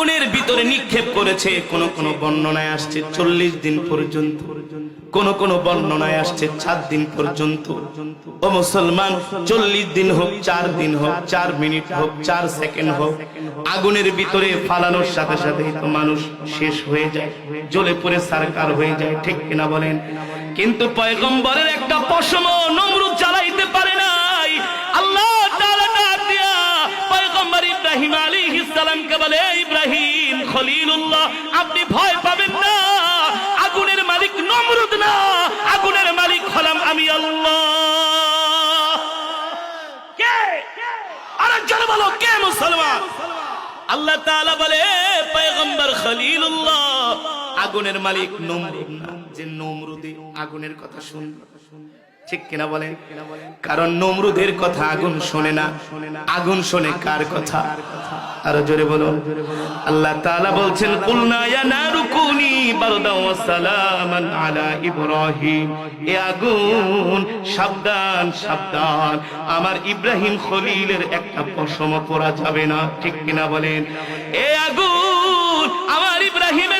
আগুনের ভিতরে নিক্ষেপ করেছে। কোন কোন বর্ণনায় আসছে চল্লিশ দিন পর্যন্ত। কোন কোন বর্ণনায় আসছে সাত দিন পর্যন্ত। ও মুসলমান, চল্লিশ দিন হোক, চার দিন হোক, চার মিনিট হোক, চার সেকেন্ড হোক, আগুনের ভিতরে ফালানোর সাথে সাথে তো মানুষ শেষ হয়ে যায়, জ্বলে পড়ে সারকার হয়ে যায়, ঠিক কিনা বলেন? কিন্তু পয়গম্বরের একটা পশম নমরুদ জ্বালাইতে পারে নাই। আল্লাহ পয়গম্বর ইব্রাহিম আলাইহিস সালামকে বলে ইব্রাহিম খলিলুল্লাহ, আপনি ভয় পাবেন না। আগুনের মালিক নমরুদ না। আগুনের মালিক হলাম আমি আল্লাহ। কে? আরেকজন বলো, কে মুসলমান? আল্লাহ তাআলা বলে, "এ পয়গম্বর খলিলুল্লাহ, আগুনের মালিক নমরুদ যে নমরুদে আগুনের কথা শুনবে ঠিক কিনা বলেন? কারণ নমরুদের কথা আগুন শোনে না। আগুন শোনে কার কথা? আরও জোরে বলুন। আল্লাহ তাআলা বলছেন, কুলনা ইয়া নারু কুনি বারদাও ওয়া সালামান আলা ইব্রাহিম। এ আগুন সাবধান সাবধান। আমার ইব্রাহিম খলিলের একটা পশম পরা যাবে না। ঠিক কিনা বলেন? এ আগুন আমার ইব্রাহিমের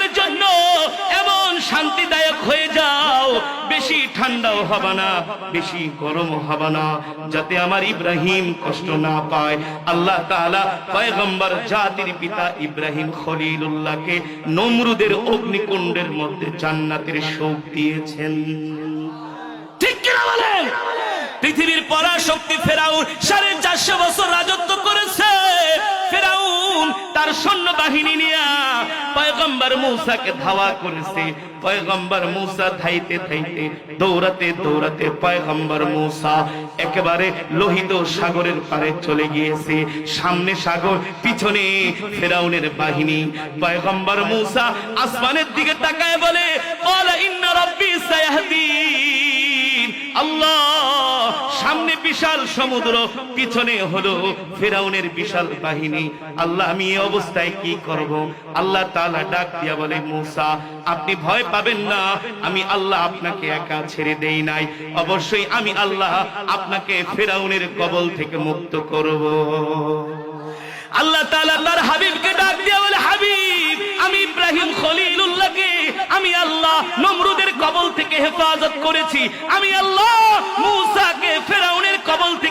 শান্তিদায়ক হয়ে যাও। বেশি ঠান্ডাও হবে না, বেশি গরমও হবে না, যাতে আমার ইব্রাহিম কষ্ট না পায়। আল্লাহ তাআলা পয়গম্বর জাতির পিতা ইব্রাহিম খলিলুল্লাহকে নমরুদের অগ্নিকুণ্ডের মধ্যে জান্নাতের শোক দিয়েছেন। ঠিক কিনা বলেন? পৃথিবীর পরাশক্তি ফেরাউন সাড়ে চারশো বছর রাজত্ব তার সৈন্য বাহিনী নিয়ে পয়গম্বর মূসাকে ধাওয়া করেছে। পয়গম্বর মূসা ধাইতে ধাইতে, দৌড়াতে দৌড়াতে পয়গম্বর মূসা একেবারে লোহিত সাগরের পারে চলে গিয়েছে। সামনে সাগর, পিছনে ফেরাউনের বাহিনী। পয়গম্বর মূসা আসমানের দিকে তাকায় বলে "ক্বালা ইন্না রাব্বি সায়াহদিন, আল্লাহ বিশাল সমুদ্র, পিছনে হলো ফেরাউনের বিশাল বাহিনী। আল্লাহ, আমি অবস্থায় কি করব? আল্লাহ তাআলা ডাক দিয়া বলে, মূসা, আপনি ভয় পাবেন না। আমি আল্লাহ আপনাকে একা ছেড়ে দেই নাই। অবশ্যই আমি আল্লাহ আপনাকে ফেরাউনের কবল থেকে মুক্ত করব। আল্লাহ তাআলা তার হাবিবকে ডাক দিয়া বলে, হাবিব, আমি ইব্রাহিম খলিলুল্লাহকে, আমি আল্লাহ নমরুদের কবল থেকে হেফাজত করেছি। আমি আল্লাহ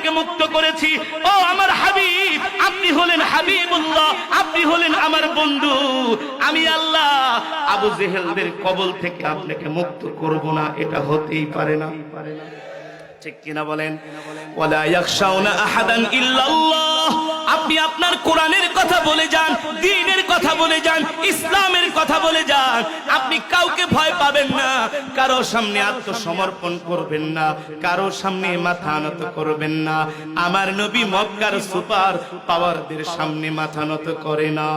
থেকে মুক্ত করেছি। ও আমার হাবিব, আপনি হলেন হাবিবুল্লাহ, আপনি হলেন আমার বন্ধু। আমি আল্লাহ, আবু জেহেলদের কবল থেকে আপনাকে মুক্ত করব না, এটা হতেই পারে না। ঠিক কিনা বলেন? ওয়ালা ইয়াখশাউনা আহাদান ইল্লাল্লাহ। আপনি আপনার কোরআনের কথা বলে যান দ্বীনের কথা বলে যান, ইসলামের কথা বলে যান, আপনি কাউকে ভয় পাবেন না, কারও সামনে আত্মসমর্পণ করবেন না, কারও সামনে মাথা নত করবেন না। আমার নবী মক্কার সুপার পাওয়ারদের সামনে মাথা নত করে না।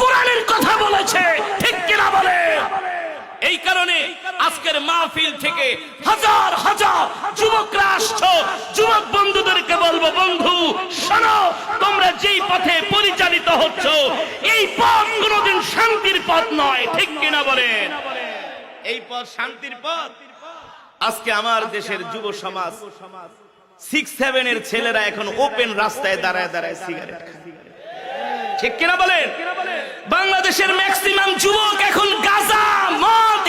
কোরআনের কথা বলেছে, ঠিক কিনা বলে? এই কারণে আজকের মাহফিল থেকে হাজার হাজার যুবকরা আসছো। যুবক বন্ধুদেরকে বলব, বন্ধু, শোনো, তোমরা যেই পথে পরিচালিত হচ্ছ, এই পথ কোনোদিন শান্তির পথ নয়, ঠিক কিনা বলেন? এই পথ শান্তির পথ। আজকে আমার দেশের যুব সমাজ সিক্স সেভেনের ছেলেরা এখন ওপেন রাস্তায় দাঁড়ায় দাঁড়ায় সিগারেট ঠিক কিনা বলেন? বাংলাদেশের ম্যাক্সিমাম যুবক এখন গাজা, মদ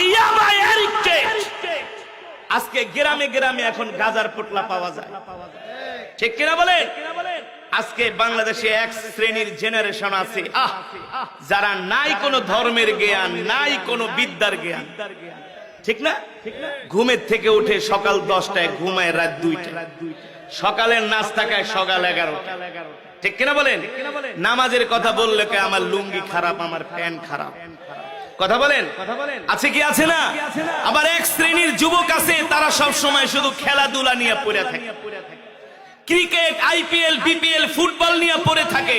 আজকে গ্রামে গ্রামে এখন গাজার পোটলা পাওয়া যায়। ঠিক কিনা বলেন? আজকে বাংলাদেশে এক শ্রেণির জেনারেশন আছে। আহ, যারা নাই কোনো ধর্মের জ্ঞান, নাই কোনো বিদ্যার জ্ঞান। ঠিক না? ঘুমের থেকে উঠে সকাল দশটায় ঘুমায় রাত দুইটা সকালের নাস্তা খায় সকাল এগারোটা ঠিক কিনা বলেন? নামাজের কথা বললে কে আমার লুঙ্গি খারাপ আমার প্যান্ট খারাপ? কথা বলেন? আছে কি আছে না? আবার এক শ্রেণির যুবক আছে তারা সব সময় শুধু খেলাধুলা নিয়ে পড়ে থাকে। ক্রিকেট আইপিএল বিপিএল ফুটবল নিয়ে পড়ে থাকে।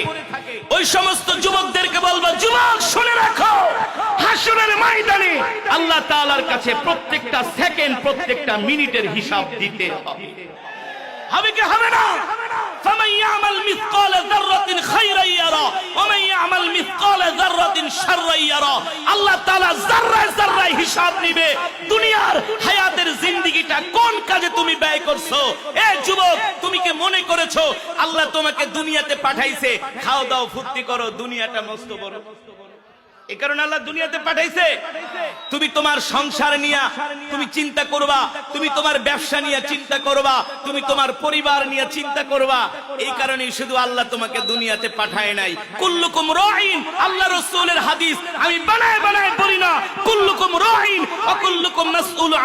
ওই সমস্ত যুবকদেরকে বলব যুবক শুনে রাখো। হাসরের ময়দানে আল্লাহ তাআলার কাছে প্রত্যেকটা সেকেন্ড প্রত্যেকটা মিনিটের হিসাব দিতে হবে। হবে কি হবে না? فمن يعمل مثقال ذرة خيرا يرى ومن يعمل مثقال ذرة شرا يرى আল্লাহ তাআলা জাররায় জাররায় হিসাব নিবে দুনিয়ার হায়াতের জিন্দেগিটা কোন কাজে তুমি ব্যয় করছো এ যুবক তুমি কি মনে করেছো আল্লাহ তোমাকে দুনিয়াতে পাঠাইছে খাও দাও ফুর্তি করো দুনিয়াটা মস্ত বড় এই কারণে আল্লাহ দুনিয়াতে পাঠাইছে। তুমি তোমার সংসার নিয়ে তুমি চিন্তা করবা, তুমি তোমার ব্যবসা নিয়ে চিন্তা করবা, তুমি তোমার পরিবার নিয়ে চিন্তা করবা। এই কারণেই শুধু আল্লাহ তোমাকে দুনিয়াতে পাঠায় নাই। কুল্লুকুম রাইন আল্লাহ রাসূলের হাদিস আমি বানায় বানায় বলি না। কুল্লুকুম রাইন ওয়া কুল্লুকুম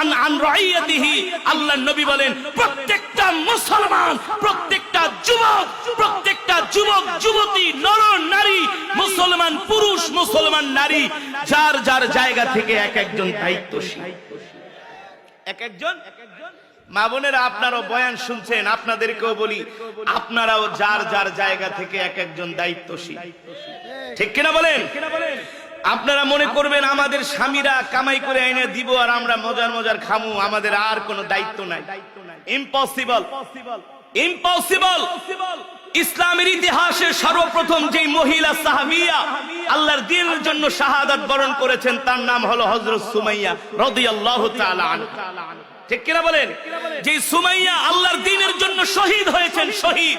আন আন রাইয়াতিহি আল্লাহ নবী বলেন, প্রত্যেকটা মুসলমান, প্রত্যেকটা যুবক প্রত্যেকটা যুবক, যুবতী, নর, নারী মুসলমান পুরুষ, মুসলমান নারী, যার যার জায়গা থেকে এক একজন দায়িত্বশীল। এক একজন? মা বোনেরা, আপনারাও বয়ান শুনছেন, আপনাদেরকেও বলি, আপনারাও যার যার জায়গা থেকে এক একজন দায়িত্বশীল। ঠিক কিনা বলেন? আপনারা মনে করবেন আমাদের স্বামীরা কামাই করে এনে দিব আর আমরা মজার মজার খামু, আমাদের আর কোনো দায়িত্ব নাই। ইম্পসিবল ইম্পসিবল ইসলামের ইতিহাসে সর্বপ্রথম যে মহিলা সাহাবিয়া আল্লাহর দিনের জন্য শাহাদাত বরণ করেছেন, তার নাম হলো হযরত সুমাইয়া রাদিয়াল্লাহু তাআলা ঠিক কিনা বলেন? যে সুমাইয়া আল্লাহর দিনের জন্য শহীদ হয়েছেন, শহীদ।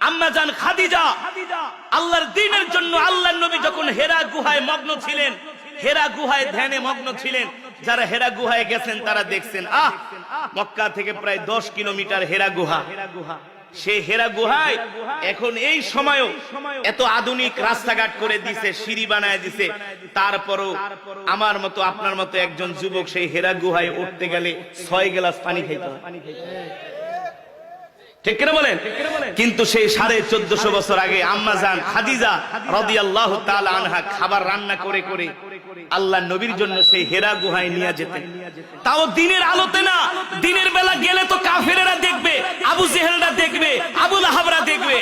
আম্মা জান খাদিজা, আল্লাহর দিনের জন্য আল্লাহর নবী যখন হেরা গুহায় মগ্ন ছিলেন, হেরা গুহায় ধ্যানে মগ্ন ছিলেন, যারা হেরা গুহায় গেছেন তারা দেখছেন, আহ! মক্কা থেকে প্রায় দশ কিলোমিটার হেরা গুহা। সে হেরা গুহায় এখন এই সময়ও এত আধুনিক রাস্তাঘাট করে দিছে সিঁড়ি বানায় দিছে। তারপরও আমার মতো আপনার মতো একজন যুবক সেই হেরা গুহায় উঠতে গেলে ছয় গ্লাস পানি খাইতে হয়। ঠিক কিনা বলেন? কিন্তু সেই সাড়ে চোদ্দশো বছর আগে আম্মা জান খাদিজা রদি আল্লাহ আনহা খাবার রান্না করে করে আল্লাহ নবীর জন্য সেই হেরা গুহায় নিয়ে যেতেন তাও দিনের আলোতে না। দিনের বেলা গেলে তো কাফেরা দেখবে আবু জেহেলরা দেখবে আবুল আহাবরা দেখবে।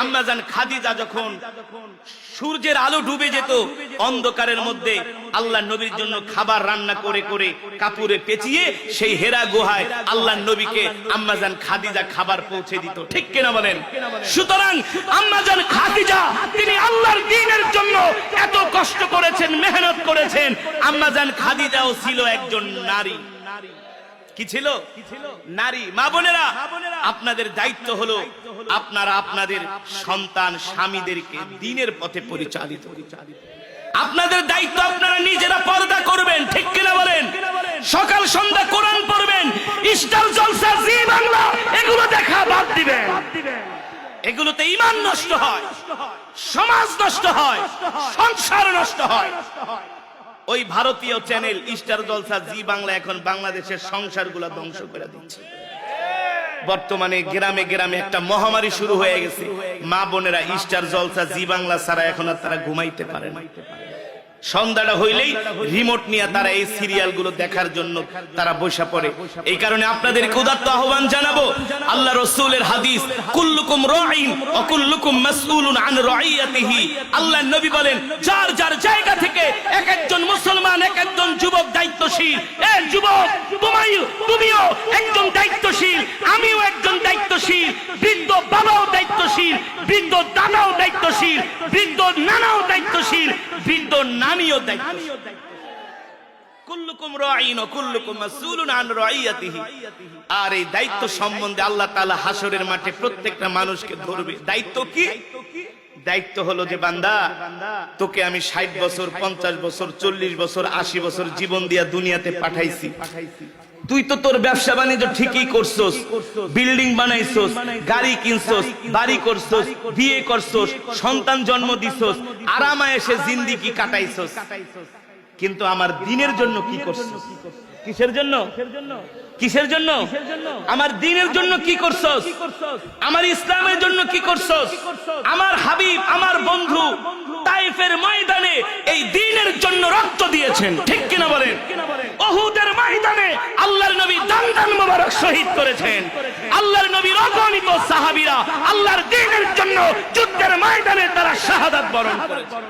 আম্মা জান খাদিজা যখন সূর্যের আলো ডুবে যেত, অন্ধকারের মধ্যে আল্লাহ নবীর জন্য খাবার রান্না করে করে কাপুরে পেঁচিয়ে সেই হেরা গুহায় আল্লাহ নবীকে আম্মাজান খাদিজা খাবার পৌঁছে দিত। ঠিক কিনা বলেন? সুতরাং আম্মাজান খাদিজা, তিনি আল্লাহর দিনের জন্য এত কষ্ট করেছেন, মেহনত করেছেন। আম্মাজান খাদিজাও ছিল একজন নারী। কি ছিল? নারী। মা বোনেরা, আপনাদের দায়িত্ব হলো আপনারা আপনাদের সন্তান স্বামীদেরকে দিনের পথে পরিচালিত আপনাদের দায়িত্ব আপনারা নিজেরা পর্দা করবেন, ঠিক কিনা বলেন? সকাল সন্ধ্যা কোরআন পড়বেন ইস্টার জলসা, জি বাংলা, এগুলো দেখা বাদ দিবেন। এগুলোতে ইমান নষ্ট হয়, সমাজ নষ্ট হয়, সংসার নষ্ট হয়। ওই ভারতীয় channel Star Jalsha Zee Bangla এখন বাংলাদেশের সংসারগুলো ধ্বংস করে দিচ্ছে। বর্তমানে গ্রামে গ্রামে একটা মহামারী শুরু হয়ে গেছে। মা বোনেরা ইস্টার জলসা জি বাংলা ছাড়া এখন আর তারা ঘুমাইতে পারে না। সন্ধ্যাটা হইলেই রিমোট নিয়ে তারা এই সিরিয়ালগুলো দেখার জন্য তারা বসে পড়ে। এই কারণে আপনাদেরকে উদাত্ত আহ্বান জানাব। আল্লাহ রসুলের হাদিস কুল্লুকুম রাইন ও কুল্লুকুম মাসউলুন আন রাইয়াতিহি। আল্লাহ নবী বলেন যার যার জায়গা থেকে এক একজন মুসলমান এক একজন যুবক দায়িত্বশীল এ যুবক তুমি তুমিও একজন দায়িত্বশীল আমিও একজন দায়িত্বশীল বৃদ্ধ বাবাও দায়িত্বশীল বৃদ্ধ দাদাও দায়িত্বশীল বৃদ্ধ নানাও দায়িত্বশীল বৃদ্ধ নানিও দায়িত্বশীল কুল্লুকুম রাইন কুল্লুকুম মাসউলুন আন রাইয়াতিহি। আর এই দায়িত্ব সম্বন্ধে আল্লাহ তাআলা হাসরের মাঠে প্রত্যেকটা মানুষকে ধরবে। দায়িত্ব কি? দায়িত্ব হলো যে বান্দা তোকে আমি ষাট বছর পঞ্চাশ বছর চল্লিশ বছর আশি বছর জীবন দিয়া দুনিয়াতে পাঠাইছি। তুই তো তোর ব্যবসা বাণিজ্য ঠিকই করছস বিল্ডিং বানাইছস গাড়ি কিনছস বাড়ি করছস বিয়ে করছস সন্তান জন্ম দিছস আরামায় এসে জিন্দিগি কাটাইছস। কিন্তু আমার দিনের জন্য কি করছস? কিসের জন্য? কিসের জন্য? আমার দিনের জন্য কি করছস? আমার ইসলামের জন্য কি করছস? আমার হাবিব আমার বন্ধু তাইফের ময়দানে এই দিনের জন্য রক্ত দিয়েছেন। ঠিক কিনা বলেন? অহুদের ময়দানে আল্লাহর নবী দান দান মোবারক শহীদ করেছেন। আল্লাহর নবীর অগণিত সাহাবীরা আল্লাহর দিনের জন্য যুদ্ধের ময়দানে তারা শাহাদাত বরণ করেছেন